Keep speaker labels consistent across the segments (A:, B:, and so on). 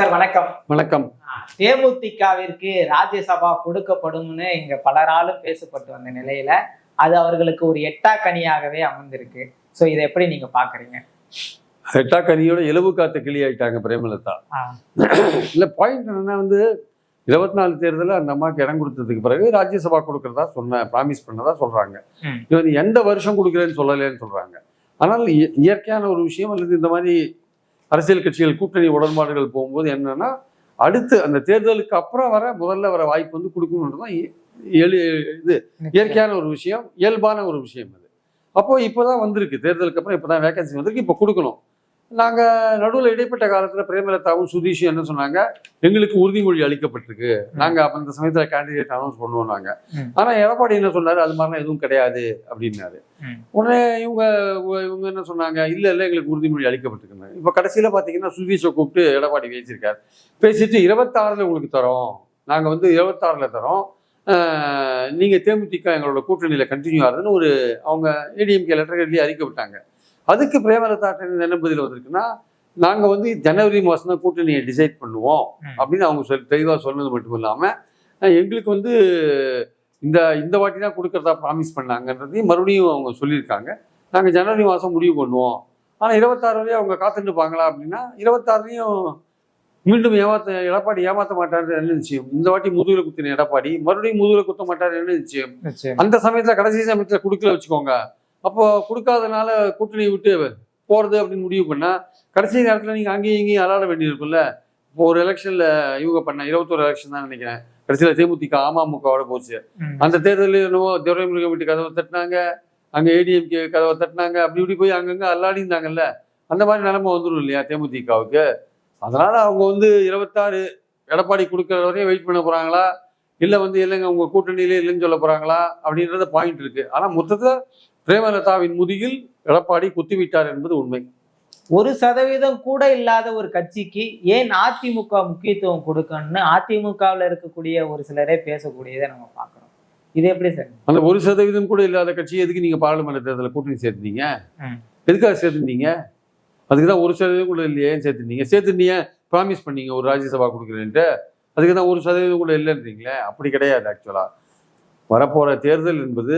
A: Sir வணக்கம்.
B: வணக்கம்.
A: தேமுதிகவிற்கு ராஜ்யசபா கொடுக்கப்படும்னு இங்க பலராலும் பேசப்பட்டு வந்த நிலையில அது அவர்களுக்கு ஒரு எட்டா கனியாகவே அமர்ந்திருக்கு சோ இதை எப்படி நீங்க பாக்குறீங்க
B: எட்டா கனியோட எலும்பு காத்த கிளி ஆயிட்டாங்க பிரேமலதா இல்ல பாயிண்ட் என்னன்னா வந்து இருபத்தி நாலு தேர்தலில் அந்த அம்மாவுக்கு இடம் கொடுத்ததுக்கு பிறகு ராஜ்யசபா கொடுக்கறதா சொன்ன ப்ராமிஸ் பண்ணதா சொல்றாங்க. இது வந்து எந்த வருஷம் கொடுக்குறேன்னு சொல்லலைன்னு சொல்றாங்க. ஆனால் இய- இயற்கையான ஒரு விஷயம் அல்லது இந்த மாதிரி அரசியல் கட்சிகள் கூட்டணி உடன்பாடுகள் போகும்போது என்னன்னா அடுத்து அந்த தேர்தலுக்கு அப்புறம் வர முதல்ல வர வாய்ப்பு வந்து கொடுக்கணுன்றதான் எளி இது இயற்கையான ஒரு விஷயம் இயல்பான ஒரு விஷயம் அது. அப்போ இப்போதான் வந்திருக்கு. தேர்தலுக்கு அப்புறம் இப்போதான் வேகன்சி வந்திருக்கு. இப்போ கொடுக்கணும். நாங்க நடுவில் இடைப்பட்ட காலத்துல பிரேமலதாவும் சுதீஷும் என்ன சொன்னாங்க? எங்களுக்கு உறுதிமொழி அளிக்கப்பட்டிருக்கு. நாங்க அப்ப அந்த சமயத்துல கேண்டிடேட் அனௌன்ஸ் பண்ணுவோம் நாங்க.
A: ம்.
B: ஆனா எடப்பாடி என்ன சொன்னாரு? அது மாதிரிலாம் எதுவும் கிடையாது அப்படின்னாரு. உடனே இவங்க இவங்க என்ன சொன்னாங்க? இல்ல இல்ல எங்களுக்கு உறுதிமொழி அளிக்கப்பட்டிருக்கு இப்ப கடைசியில பாத்தீங்கன்னா சுதீஷை கூப்பிட்டு எடப்பாடி பேசியிருக்காரு. பேசிட்டு இருபத்தாறுல உங்களுக்கு தரோம். நாங்க வந்து இருபத்தாறுல தரோம். ஆஹ் நீங்க தேமுதிக எங்களோட கூட்டணியில கண்டினியூ ஆகுதுன்னு ஒரு அவங்க ஏடிஎம்கே லெட்டர் எழுதி அறிக்கை விட்டாங்க. அதுக்கு பிரேமலதா என்ன பதில் வந்திருக்குன்னா நாங்க வந்து ஜனவரி மாசம் தான் கூட்டணியை டிசைட் பண்ணுவோம். அப்படின்னு அவங்க சொல் தெளிவா சொன்னது மட்டும் இல்லாம எங்களுக்கு வந்து இந்த இந்த வாட்டி தான் கொடுக்கறதா ப்ராமிஸ் பண்ணாங்கன்றதையும் மறுபடியும் அவங்க சொல்லியிருக்காங்க. நாங்க ஜனவரி மாசம் முடிவு பண்ணுவோம். ஆனா இருபத்தாறு வரையும் அவங்க காத்துட்டு இருப்பாங்களா அப்படின்னா இருபத்தாறுலையும் மீண்டும் ஏமாத்த எடப்பாடி ஏமாத்த மாட்டாரு என்ன நிச்சயம்? இந்த வாட்டி முதுகுல குத்தின எடப்பாடி மறுபடியும் முதுகுல குத்த மாட்டாரு என்ன நிச்சயம். அந்த சமயத்துல கடைசி சமயத்துல கொடுக்கல வச்சுக்கோங்க. அப்போ கொடுக்காதனால கூட்டணி விட்டு போறது அப்படின்னு முடிவு பண்ணா கடைசி நேரத்துல நீங்க அங்கேயும் இங்கேயும் அலாட வேண்டியிருக்கும்ல. இப்போ ஒரு எலெக்ஷன்ல இவங்க பண்ண இருபத்தொரு எலெக்ஷன் தான் நினைக்கிறேன். கடைசியில தேமுதிக அமமுகவோட போச்சு. அந்த தேர்தலில் என்னவோ துரைமுருகன் வீட்டு கதவை தட்டினாங்க அங்க ஏடிஎம்கே கதவை தட்டினாங்க அப்படி இப்படி போய் அங்கங்க அல்லாடி இருந்தாங்கல்ல. அந்த மாதிரி நிலைமை வந்துடும் இல்லையா தேமுதிகவுக்கு? அதனால அவங்க வந்து இருபத்தாறு எடப்பாடி கொடுக்கற வரையும் வெயிட் பண்ண போறாங்களா? இல்ல வந்து இல்லைங்க உங்க கூட்டணியிலே இல்லைன்னு சொல்ல போறாங்களா? அப்படின்றத பாயிண்ட் இருக்கு. ஆனா மொத்தத்துல பிரேமலதாவின் முதுகில் எடப்பாடி குத்திவிட்டார் என்பது உண்மை.
A: ஒரு சதவீதம் கூட இல்லாத ஒரு கட்சிக்கு ஏன் அதிமுக முக்கியத்துவம் கொடுக்கணும்னு அதிமுகவில் இருக்கக்கூடிய ஒரு சிலரே பேசக்கூடியதை நம்ம பார்க்கிறோம். இது எப்படி சார்?
B: அந்த ஒரு சதவீதம் கூட இல்லாத கட்சி எதுக்கு நீங்க பாராளுமன்ற தேர்தலில் கூட்டணி சேர்த்துனீங்க?
A: ம்.
B: எதுக்காக சேர்த்துட்டீங்க அதுக்கு தான் ஒரு சதவீதம் கூட இல்லையே சேர்த்துட்டீங்க சேர்த்துட்டீங்க ப்ராமிஸ் பண்ணீங்க? ஒரு ராஜ்யசபா கொடுக்குறேன்ட்டு அதுக்கு தான் ஒரு சதவீதம் கூட இல்லைன்றீங்களே? அப்படி கிடையாது ஆக்சுவலா வரப்போற தேர்தல் என்பது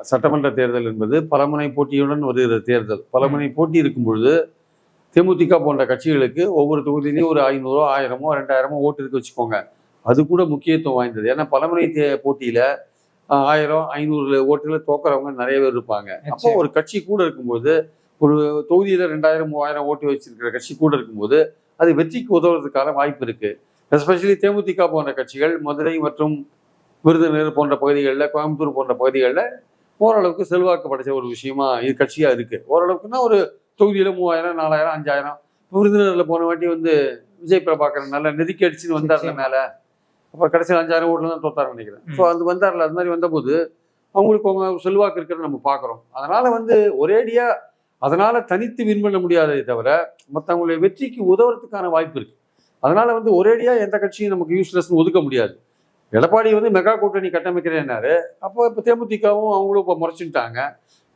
B: சட்டமன்ற தேர்தல் என்பது பலமுனை போட்டியுடன் வருகிற தேர்தல். பலமுனை போட்டி இருக்கும் பொழுது தேமுதிக போன்ற கட்சிகளுக்கு ஒவ்வொரு தொகுதியிலையும் ஒரு ஐநூறோ ஆயிரமோ ரெண்டாயிரமோ ஓட்டு இருக்கு வச்சுக்கோங்க. அது கூட முக்கியத்துவம் வாய்ந்தது. ஏன்னா பலமுனை தே போட்டியில ஆயிரம் ஐநூறு ஓட்டுல தோக்குறவங்க நிறைய பேர் இருப்பாங்க. அப்போ. ஒரு கட்சி கூட இருக்கும்போது ஒரு தொகுதியில ரெண்டாயிரம் மூவாயிரம் ஓட்டு வச்சிருக்கிற கட்சி கூட இருக்கும்போது அது வெற்றிக்கு உதவுறதுக்கான வாய்ப்பு இருக்கு. எஸ்பெஷலி தேமுதிக போன்ற கட்சிகள் மதுரை மற்றும் விருதுநகர் போன்ற பகுதிகளில் கோயம்புத்தூர் போன்ற பகுதிகளில் ஓரளவுக்கு செல்வாக்கு படைச்ச ஒரு விஷயமா இது கட்சியா இருக்கு. ஓரளவுக்குன்னா ஒரு தொகுதியில மூவாயிரம் நாலாயிரம் அஞ்சாயிரம். விருதுநகர்ல போன வாட்டி வந்து விஜய் பிரபாகரன் நல்ல நெருக்கி அடிச்சுன்னு வந்தார்ல. மேல. அப்புறம் கடைசியில் அஞ்சாயிரம் ஓட்டுல தான் தோத்தாருன்னு நினைக்கிறேன். ஸோ அது வந்தார்ல அது மாதிரி வந்தபோது அவங்களுக்கு அவங்க செல்வாக்கு இருக்கிறத நம்ம பார்க்குறோம். அதனால வந்து ஒரேடியா அதனால தனித்து வின் பண்ண முடியாதே தவிர மற்றவங்களுடைய வெற்றிக்கு உதவுறதுக்கான வாய்ப்பு இருக்கு. அதனால வந்து ஒரேடியா எந்த கட்சியும் நமக்கு யூஸ்லெஸ்னு ஒதுக்க முடியாது. எடப்பாடி வந்து மெகா கூட்டணி கட்டமைக்கிறேன்னாரு. அப்போ இப்போ தேமுதிகவும் அவங்களும் இப்போ முறைச்சுட்டாங்க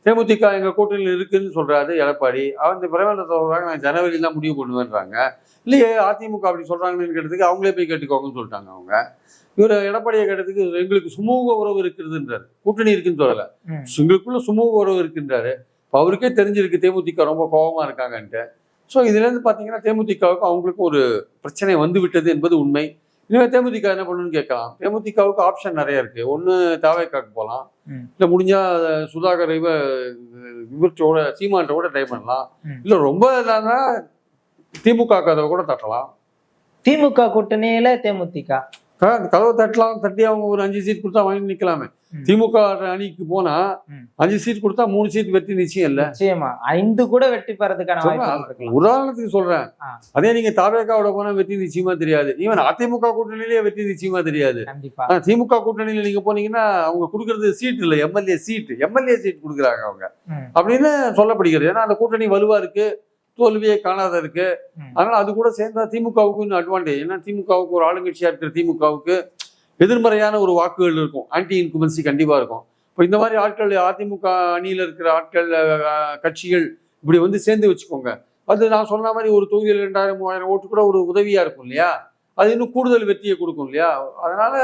B: தேமுதிக எங்க கூட்டணியில் இருக்குன்னு சொல்றாரு எடப்பாடி. அவங்க பிரேமலதா சொல்றாங்க நான் ஜனவரியில் தான் முடிவு பண்ணுவேன்றாங்க. இல்லையே அதிமுக அப்படி சொல்றாங்கன்னு கேட்டதுக்கு அவங்களே போய் கேட்டுக்கோங்கன்னு சொல்லிட்டாங்க அவங்க. இவர் எடப்பாடியை கேட்டதுக்கு எங்களுக்கு சுமூக உறவு இருக்கிறதுன்றாரு கூட்டணி இருக்குன்னு சொல்லல. எங்களுக்குள்ள சுமூக உறவு இருக்குன்றாரு. இப்போ அவருக்கே தெரிஞ்சிருக்கு தேமுதிக ரொம்ப கோபமா இருக்காங்கன்ட்டு. ஸோ இதுலேருந்து பார்த்தீங்கன்னா தேமுதிகவுக்கு அவங்களுக்கும் ஒரு பிரச்சனை வந்து விட்டது என்பது உண்மை. இனிமேல் தேமுதிக என்ன பண்ணணும்னு கேட்கலாம். தேமுதிகவுக்கு ஆப்ஷன் நிறைய இருக்கு. ஒன்று தாவேக்காக்கு போகலாம். இல்லை முடிஞ்சா சுதாகர் இவ இவர்ச்சோட சீமான்ட்ட ட்ரை பண்ணலாம். இல்லை ரொம்ப இல்லைன்னா திமுக கதவை கூட தட்டலாம்.
A: திமுக கூட்டணியில தேமுதிக.
B: கதவை தட்டலாம். தட்டி அவங்க ஒரு அஞ்சு சீட் கொடுத்தா வாங்கி நிக்கலாமே.
A: ம்.
B: திமுக அணிக்கு போனா. அஞ்சு சீட் கொடுத்தா மூணு சீட் வெற்றி நிச்சயம் இல்ல.
A: நிச்சயமா. ஐந்து கூட வெற்றி பெறதுக்கான
B: உதாரணத்துக்கு சொல்றேன். அதே நீங்க தாவேக்காவோட போனா வெற்றி நிச்சயமா தெரியாது. ஈவன் அதிமுக கூட்டணியிலேயே வெற்றி நிச்சயமா தெரியாது. ஆனா திமுக கூட்டணியில நீங்க போனீங்கன்னா அவங்க கொடுக்கறது சீட் இல்ல. எம்எல்ஏ சீட் எம்எல்ஏ சீட் கொடுக்குறாங்க அவங்க. அப்படின்னு சொல்லப்படுகிறது. ஏன்னா அந்த கூட்டணி வலுவா இருக்கு. தோல்வியே காணாத இருக்கு. அதனால அது கூட சேர்ந்தா திமுகவுக்கு இன்னும் அட்வான்டேஜ் ஏன்னா திமுகவுக்கு ஒரு ஆளுங்கட்சியா இருக்கிற திமுகவுக்கு எதிர்மறையான ஒரு வாக்குகள் இருக்கும். ஆன்டி இன்குமன்சி கண்டிப்பாக இருக்கும். இப்போ இந்த மாதிரி ஆட்கள் அதிமுக அணியில் இருக்கிற ஆட்கள் கட்சிகள் இப்படி வந்து சேர்ந்து வச்சுக்கோங்க. அது நான் சொன்ன மாதிரி ஒரு தொகுதியில் ரெண்டாயிரம் மூவாயிரம் ஓட்டு கூட ஒரு உதவியாக இருக்கும் இல்லையா? அது இன்னும் கூடுதல் வெற்றியை கொடுக்கும் இல்லையா? அதனால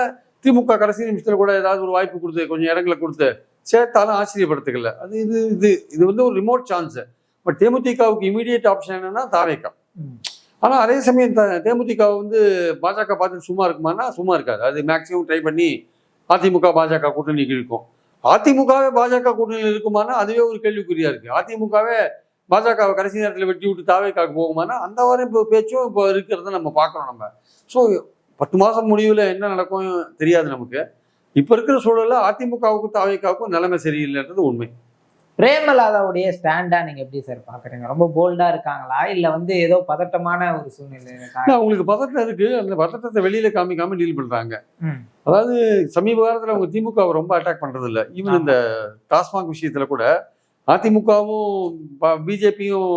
B: திமுக கடைசி நிமிஷத்தில் கூட ஏதாவது ஒரு வாய்ப்பு கொடுத்து கொஞ்சம் இடங்களை கொடுத்து சேர்த்தாலும் ஆச்சரியப்படுத்துக்கல. அது இது இது இது வந்து ஒரு ரிமோட் சான்ஸு பட் தேமுதிகவுக்கு இமீடியட் ஆப்ஷன் என்னன்னா தாவேக்கா. ஆனால் அதே சமயம் த- தேமுதிக வந்து பாஜக பார்த்து சும்மா இருக்குமானா சும்மா இருக்காது. அது மேக்ஸிமம் ட்ரை பண்ணி அதிமுக பாஜக கூட்டணிக்கு இருக்கும் அதிமுகவே பாஜக கூட்டணியில் இருக்குமானா அதுவே ஒரு கேள்விக்குறியா இருக்கு. அதிமுகவே பாஜகவை கடைசி நேரத்தில் வெட்டி விட்டு தாவேக்காக்கு போகுமானா அந்த வாரம் இப்போ பேச்சும் இப்போ இருக்கிறத நம்ம பார்க்குறோம் நம்ம. ஸோ பத்து மாதம் முடிவில் என்ன நடக்கும் தெரியாது நமக்கு. இப்போ இருக்கிற சூழலில் அதிமுகவுக்கும் தாவேக்காவுக்கும் நிலைமை சரியில்லைன்றது உண்மை.
A: பிரேமலாதாவுடைய ஸ்டாண்டா நீங்க எப்படி சார் பாக்குறீங்க? ரொம்ப போல்டா இருக்காங்களா? இல்ல வந்து ஏதோ பதட்டமான ஒரு சூழ்நிலை
B: அவங்களுக்கு பதட்டம் இருக்கு. அந்த பதட்டத்தை வெளியில காமிக்காம டீல் பண்றாங்க. அதாவது சமீப காலத்துல அவங்க திமுகவை ரொம்ப அட்டாக் பண்றது இல்ல ஈவன் இந்த டாஸ்மாக் விஷயத்துல கூட அதிமுகவும் பிஜேபியும்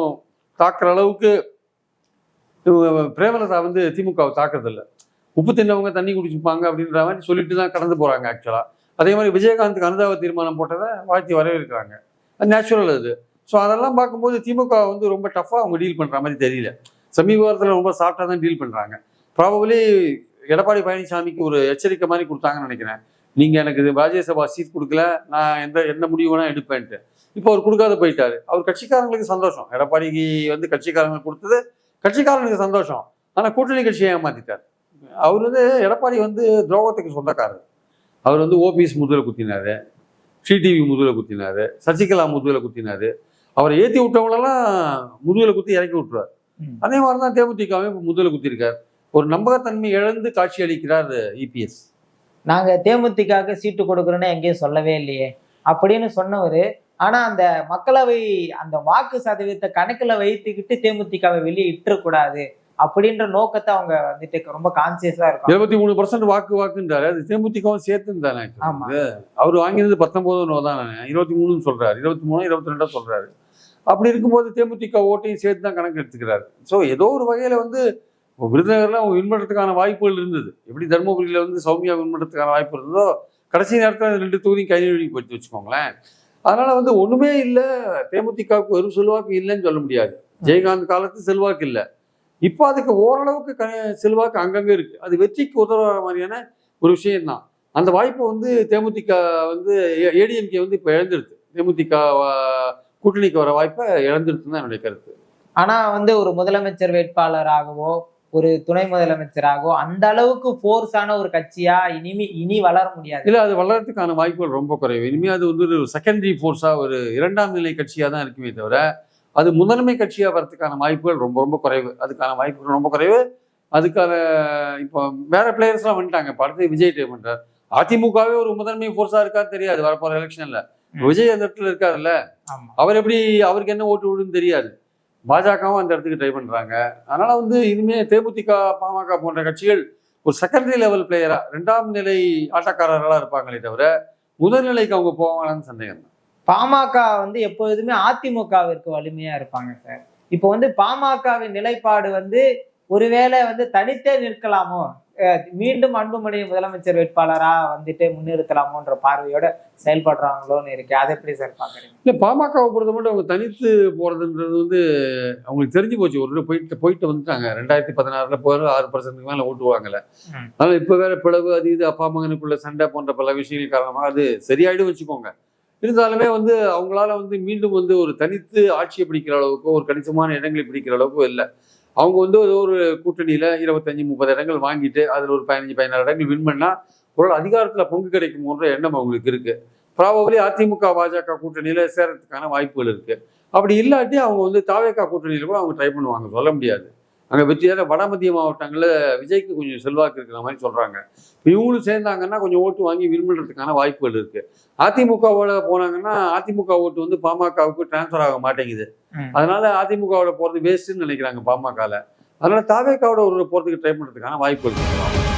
B: தாக்குற அளவுக்கு பிரேமலதா வந்து திமுகவை தாக்குறது இல்ல உப்பு தின்னவங்க தண்ணி குடிச்சுப்பாங்க அப்படின்ற மாதிரி சொல்லிட்டு தான் கடந்து போறாங்க ஆக்சுவலா அதே மாதிரி விஜயகாந்த் அனுதாப தீர்மானம் போட்டதை வாழ்த்தி வரவேற்கிறாங்க. நேச்சுரல் அது. ஸோ அதெல்லாம் பார்க்கும்போது திமுக வந்து ரொம்ப டஃப்பாக அவங்க டீல் பண்ணுற மாதிரி தெரியல. சமீப வாரத்தில் ரொம்ப சாஃப்டாக தான் டீல் பண்ணுறாங்க ப்ராபபிளி எடப்பாடி பழனிசாமிக்கு ஒரு எச்சரிக்கை மாதிரி கொடுத்தாங்கன்னு நினைக்கிறேன். நீங்கள் எனக்கு இது ராஜ்யசபா சீட் கொடுக்கல நான் எந்த எந்த முடிவு வேணால் எடுப்பேன்ட்டு. இப்போ அவர் கொடுக்காத போயிட்டாரு. அவர் கட்சிக்காரங்களுக்கு சந்தோஷம். எடப்பாடிக்கு வந்து கட்சிக்காரங்களுக்கு கொடுத்தது கட்சிக்காரனுக்கு சந்தோஷம். ஆனால் கூட்டணி கட்சியை ஏமாத்திட்டார். அவர் வந்து எடப்பாடி வந்து துரோகத்துக்கு சொந்தக்காரர். அவர் வந்து ஓபிஎஸ் முதல குத்தினார். டிடிவி முதுகில் குத்தினாரு சசிகலா முதுகில் குத்தினாரு. அவரை ஏற்றி விட்டவங்களெல்லாம் முதுகில் குத்தி இறக்கி விட்டுருவார். அதே மாதிரி தான் தேமுதிகவும் இப்போ முதுகில் குத்திருக்கார் ஒரு நம்பகத்தன்மை இழந்து காட்சி அளிக்கிறார் இபிஎஸ்.
A: நாங்க தேமுதிகாக்கு சீட்டு கொடுக்குறோன்னு எங்கேயும் சொல்லவே இல்லையே. அப்படின்னு சொன்னவரு ஆனா அந்த மக்களவை அந்த வாக்கு சதவீதத்தை கணக்குல வைத்துக்கிட்டு தேமுதிகவை வெளியே இட்டுறக்கூடாது அப்படின்ற நோக்கத்தை அவங்க வந்துட்டு ரொம்ப கான்சியஸா இருக்கும்
B: இருபத்தி மூணு பர்சன்ட் வாக்கு வாக்குன்றாரு. அது தேமுதிகவும் சேர்த்து தானே அவர் வாங்கினது பத்தொன்பது தான் இருபத்தி மூணுன்னு சொல்றாரு. இருபத்தி மூணு இருபத்தி ரெண்டா சொல்றாரு. அப்படி இருக்கும்போது தேமுதிக ஓட்டையும் சேர்த்து தான் கணக்கு எடுத்துக்கிறாரு. ஸோ ஏதோ ஒரு வகையில வந்து விருதுநகர்ல அவங்க வின் வாய்ப்புகள் இருந்தது. எப்படி தருமபுரியில வந்து சௌமியா வின் வாய்ப்பு இருந்ததோ கடைசி நேரத்தில் ரெண்டு தொகுதியும் கை நழுவி போயிட்டு வச்சுக்கோங்களேன். அதனால வந்து ஒண்ணுமே இல்லை. தேமுதிகவுக்கு வெறும் செல்வாக்கு இல்லைன்னு சொல்ல முடியாது. ஜெயகாந்த் காலத்து செல்வாக்கு இல்லை. இப்போ அதுக்கு ஓரளவுக்கு க செல்வாக்கு அங்கங்க இருக்கு. அது வெற்றிக்கு உதவுற மாதிரியான ஒரு விஷயம்தான். அந்த வாய்ப்பை வந்து தேமுதிக வந்து ஏடிஎம்கே வந்து இப்போ இழந்துருது. தேமுதிக கூட்டணிக்கு வர வாய்ப்பை இழந்துருதுன்னு தான் என்னுடைய கருத்து.
A: ஆனா வந்து ஒரு முதலமைச்சர் வேட்பாளராகவோ ஒரு துணை முதலமைச்சராகவோ அந்த அளவுக்கு ஃபோர்ஸான ஒரு கட்சியா இனிமே இனி வளர முடியாது.
B: இல்லை அது வளர்றதுக்கான வாய்ப்புகள் ரொம்ப குறைவு. இனிமேல் அது வந்து ஒரு செகண்டரி ஃபோர்ஸாக ஒரு இரண்டாம் நிலை கட்சியாக தான் இருக்குமே தவிர அது முதன்மை கட்சியாக வரதுக்கான வாய்ப்புகள் ரொம்ப ரொம்ப குறைவு. அதுக்கான வாய்ப்புகள் ரொம்ப குறைவு. அதுக்கான இப்போ வேற பிளேயர்ஸ்லாம் வந்துட்டாங்க. இப்போ அடுத்து விஜய் டே பண்றார். அதிமுகவே ஒரு முதன்மை ஃபோர்ஸாக இருக்கா தெரியாது. வரப்போகிற எலெக்ஷனில் விஜய் அந்த இடத்துல இருக்காருல்ல. அவர் எப்படி அவருக்கு என்ன ஓட்டு விடுன்னு தெரியாது. பாஜகவும் அந்த இடத்துக்கு ட்ரை பண்றாங்க. அதனால வந்து இனிமே தேமுதிக பாமக போன்ற கட்சிகள் ஒரு செகண்டரி லெவல் பிளேயரா ரெண்டாம் நிலை ஆட்டக்காரர்களா இருப்பாங்களே தவிர முதல் நிலைக்கு அவங்க போவாங்களான்னு சந்தேகம் தான்
A: பாமக வந்து எப்பொழுதுமே அதிமுகவிற்கு வலிமையா இருப்பாங்க சார். இப்போ வந்து பாமகவின் நிலைப்பாடு வந்து ஒருவேளை வந்து தனித்தே நிற்கலாமோ மீண்டும் அன்புமணி முதலமைச்சர் வேட்பாளரா வந்துட்டு முன்னிறுத்தலாமோன்ற பார்வையோட செயல்படுறாங்களோன்னு இருக்கு. அதை எப்படி சார் பாக்குறீங்க
B: இல்லை பாமகவை பொறுத்த மட்டும் அவங்க தனித்து போறதுன்றது வந்து அவங்களுக்கு தெரிஞ்சு போச்சு. ஒரு போயிட்டு போயிட்டு வந்துட்டாங்க. ரெண்டாயிரத்தி பதினாறுல போய் ஆறு பர்சன்ட்டுக்கு மேல ஓட்டுவாங்கல்ல
A: ம்.
B: அதனால இப்போ வேற பிளவு அது இது அப்பா மகனுக்குள்ள சண்டை போன்ற பல விஷயங்கள் காரணமாக அது சரியாயிடும் வச்சுக்கோங்க. இருந்தாலுமே வந்து அவங்களால வந்து மீண்டும் வந்து ஒரு தனித்து ஆட்சியை பிடிக்கிற அளவுக்கோ ஒரு கணிசமான இடங்களை பிடிக்கிற அளவுக்கோ இல்லை. அவங்க வந்து ஒரு கூட்டணியில் இருபத்தஞ்சி முப்பது இடங்கள் வாங்கிட்டு அதில் ஒரு பதினஞ்சு பதினாறு இடங்கள் வின் பண்ணால் ஒரு அதிகாரத்தில் பங்கு கிடைக்குமோன்ற எண்ணம் அவங்களுக்கு இருக்குது ப்ராபபிளி அதிமுக பாஜக கூட்டணியில் சேரத்துக்கான வாய்ப்புகள் இருக்குது அப்படி இல்லாட்டி அவங்க வந்து தாவேக்கா கூட்டணியில் கூட அவங்க ட்ரை பண்ணுவாங்க சொல்ல முடியாது. அங்க வெற்றியார வட மத்திய மாவட்டங்கள்ல விஜய்க்கு கொஞ்சம் செல்வாக்கு இருக்கிற மாதிரி சொல்றாங்க. இப்ப இவங்களும் சேர்ந்தாங்கன்னா கொஞ்சம் ஓட்டு வாங்கி வின் வாய்ப்புகள் இருக்கு. அதிமுகவோட போனாங்கன்னா அதிமுக ஓட்டு வந்து பாமகவுக்கு டிரான்ஸ்ஃபர் ஆக மாட்டேங்குது. அதனால அதிமுகவோட போறது வேஸ்ட்னு நினைக்கிறாங்க பாமகல. அதனால தாவேக்காவோட ஒரு போறதுக்கு ட்ரை பண்றதுக்கான வாய்ப்புகள் இருக்கு.